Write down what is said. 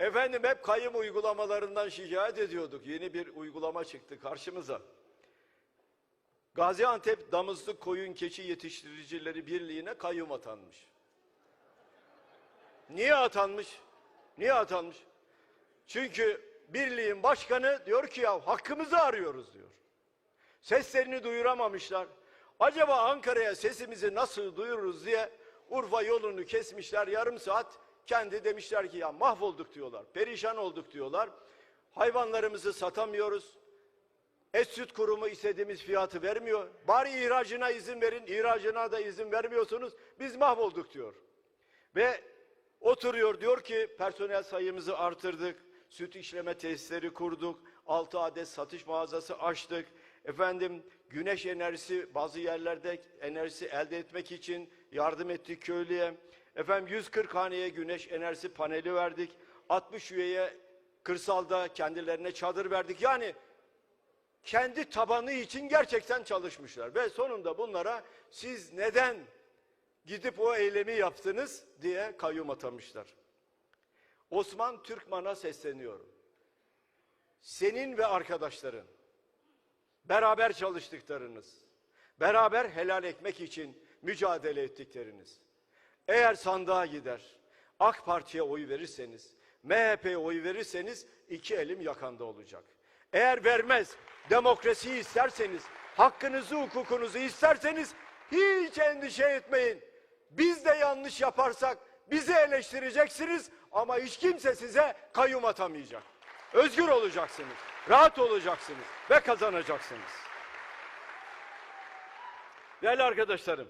Efendim hep kayım uygulamalarından şikayet ediyorduk. Yeni bir uygulama çıktı karşımıza. Gaziantep Damızlık Koyun Keçi Yetiştiricileri Birliği'ne kayyum atanmış. Niye atanmış? Niye atanmış? Çünkü birliğin başkanı diyor ki ya hakkımızı arıyoruz diyor. Seslerini duyuramamışlar. Acaba Ankara'ya sesimizi nasıl duyururuz diye Urfa yolunu kesmişler yarım saat. Kendi demişler ki ya mahvolduk diyorlar. Perişan olduk diyorlar. Hayvanlarımızı satamıyoruz. Et süt kurumu istediğimiz fiyatı vermiyor. Bari ihracına izin verin. İhracına da izin vermiyorsunuz. Biz mahvolduk diyor. Ve oturuyor diyor ki personel sayımızı artırdık. Süt işleme tesisleri kurduk. 6 adet satış mağazası açtık. Efendim güneş enerjisi bazı yerlerde enerjisi elde etmek için yardım ettik köylüye. Efendim 140 haneye güneş enerjisi paneli verdik. 60 üyeye kırsalda kendilerine çadır verdik. Yani kendi tabanı için gerçekten çalışmışlar. Ve sonunda bunlara siz neden gidip o eylemi yaptınız diye kayyum atamışlar. Osman Türkman'a sesleniyorum. Senin ve arkadaşların beraber çalıştıklarınız, beraber helal ekmek için mücadele ettikleriniz. Eğer sandığa gider, AK Parti'ye oy verirseniz, MHP'ye oy verirseniz iki elim yakanda olacak. Eğer vermez, demokrasiyi isterseniz, hakkınızı, hukukunuzu isterseniz hiç endişe etmeyin. Biz de yanlış yaparsak bizi eleştireceksiniz ama hiç kimse size kayyum atamayacak. Özgür olacaksınız, rahat olacaksınız ve kazanacaksınız. Değerli arkadaşlarım,